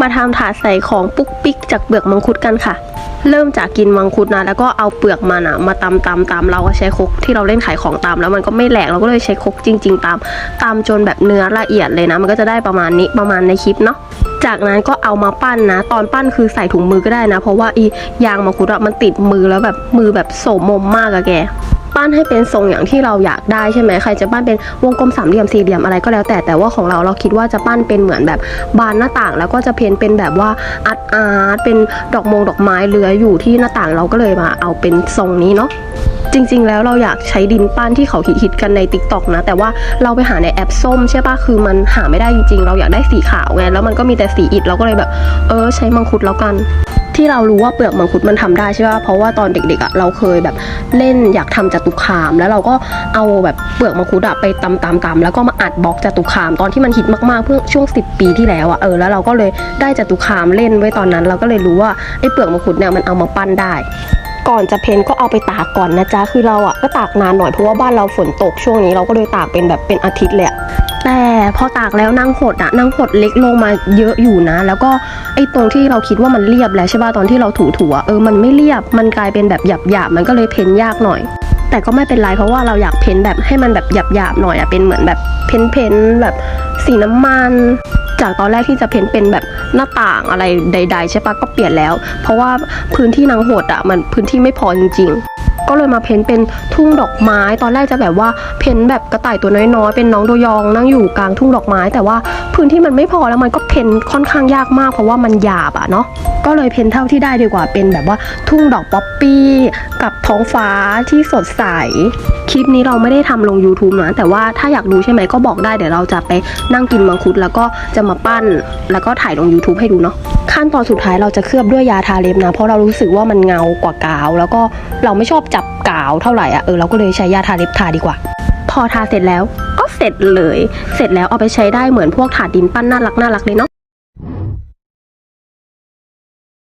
มาทำถาดใส่ของปุ๊กปิ๊กจากเปลือกมังคุดกันค่ะ เริ่มจากกินมังคุดนะ แล้วก็เอาเปลือกมันอะมาตำตำตำเราก็ใช้คกที่เราเล่นขายของตำแล้วมันก็ไม่แหลกเราก็เลยใช้คกจริง ๆตำตำจนแบบเนื้อละเอียดเลยนะ มันก็จะได้ประมาณนี้ประมาณในคลิปเนาะจากนั้นก็เอามาปั้นนะ ตอนปั้นคือใส่ถุงมือก็ได้นะ เพราะว่าอียางมังคุดอะมันติดมือแล้วแบบมือแบบโสมมมากอะแก ปั้นให้เป็นทรงอย่างที่เราอยากได้ใช่ไหมใครจะปั้นเป็นวงกลมสามเหลี่ยมสี่เหลี่ยมอะไรก็แล้ว แต่แต่ว่าของเราเราคิดว่าจะปั้นเป็นเหมือนแบบบานหน้าต่าง แล้วก็จะเพ้นเป็นแบบว่าอาร์ตอาร์ตเป็นดอกมงดอกไม้เลื้อยอยู่ที่หน้าต่างเราก็เลยมาเอาเป็นทรงนี้เนาะจริงๆ แล้วเราอยากใช้ดินปั้นที่เขาฮิตๆกันใน t ิ k t o k นะ แต่ว่าเราไปหาในแอปส้มใช่ปะคือมันหาไม่ได้จริงๆ เราอยากได้สีขาวไงแล้วมันก็มีแต่สีอิฐเราก็เลยแบบ เออใช้มังคุดแล้วกัน ที่เรารู้ว่าเปลือกมังคุดมันทำได้ใช่ป่ะเพราะว่าตอนเด็กๆอะเราเคยแบบเล่นอยากทำจตุคาม แล้วเราก็เอาแบบเปลือกมังคุดอะไปตำตำตำแล้วก็มาอัดบล็อกจตุคามตอนที่มันฮิตมากๆเพื่อช่วง 10 ปีที่แล้วอะเออแล้วเราก็เลยได้จตุคามเล่นไว้ตอนนั้น เราก็เลยรู้ว่าไอ้เปลือกมังคุดเนี่ยมันเอามาปั้นได้ ก่อนจะเพ้นก็เอาไปตากก่อนนะจ๊ะคือเราอะก็ตากนานหน่อยเพราะว่าบ้านเราฝนตกช่วงนี้เราก็เลยตากเป็นแบบเป็นอาทิตย์เลยอะแต่พอตากแล้วนางหดอะนางหดเล็กลงมาเยอะอยู่นะ แล้วก็ไอ้ตรงที่เราคิดว่ามันเรียบแล้วใช่ป่ะตอนที่เราถูๆอะเออมันไม่เรียบมันกลายเป็นแบบหยาบหยาบมันก็เลยเพ้นยากหน่อย แต่ก็ไม่เป็นไรเพราะว่าเราอยากเพ้นแบบให้มันแบบหยาบๆหน่อยอะเป็นเหมือนแบบเพ้นเพ้นๆแบบสีน้ำมัน จากตอนแรกที่จะเพ้นเป็นแบบหน้าต่างอะไรใด ๆ ใช่ปะก็เปลี่ยนแล้ว เพราะว่าพื้นที่นางโหดอะมันพื้นที่ไม่พอจริงๆ ก็เลยมาเพ้นเป็นทุ่งดอกไม้ ตอนแรกจะแบบว่าเพ้นแบบกระต่ายตัวน้อยๆ เป็นน้องโดยองนั่งอยู่กลางทุ่งดอกไม้ แต่ว่าพื้นที่มันไม่พอแล้วมันก็เพ้นค่อนข้างยากมากเพราะว่ามันหยาบอะเนาะก็เลยเพ้นเท่าที่ได้ดีกว่าเป็นแบบว่าทุ่งดอกป๊อปปี้กับท้องฟ้าที่สดใส คลิปนี้เราไม่ได้ทำลง YouTube นะ แต่ว่าถ้าอยากดูใช่ไหมก็บอกได้เดี๋ยวเราจะไปนั่งกินมังคุด แล้วก็จะมาปั้น แล้วก็ถ่ายลง YouTube ให้ดูเนาะขั้นตอนสุดท้ายเราจะเคลือบด้วยยาทาเล็บนะ เพราะเรารู้สึกว่ามันเงากว่ากาว แล้วก็ เราไม่ชอบจับกาวเท่าไหร่อะเออเราก็เลยใช้ยาทาเล็บทาดีกว่า พอทาเสร็จแล้วก็เสร็จเลย เสร็จแล้วเอาไปใช้ได้เหมือนพวกถาดดินปั้นน่ารักน่ารักเลยเนาะ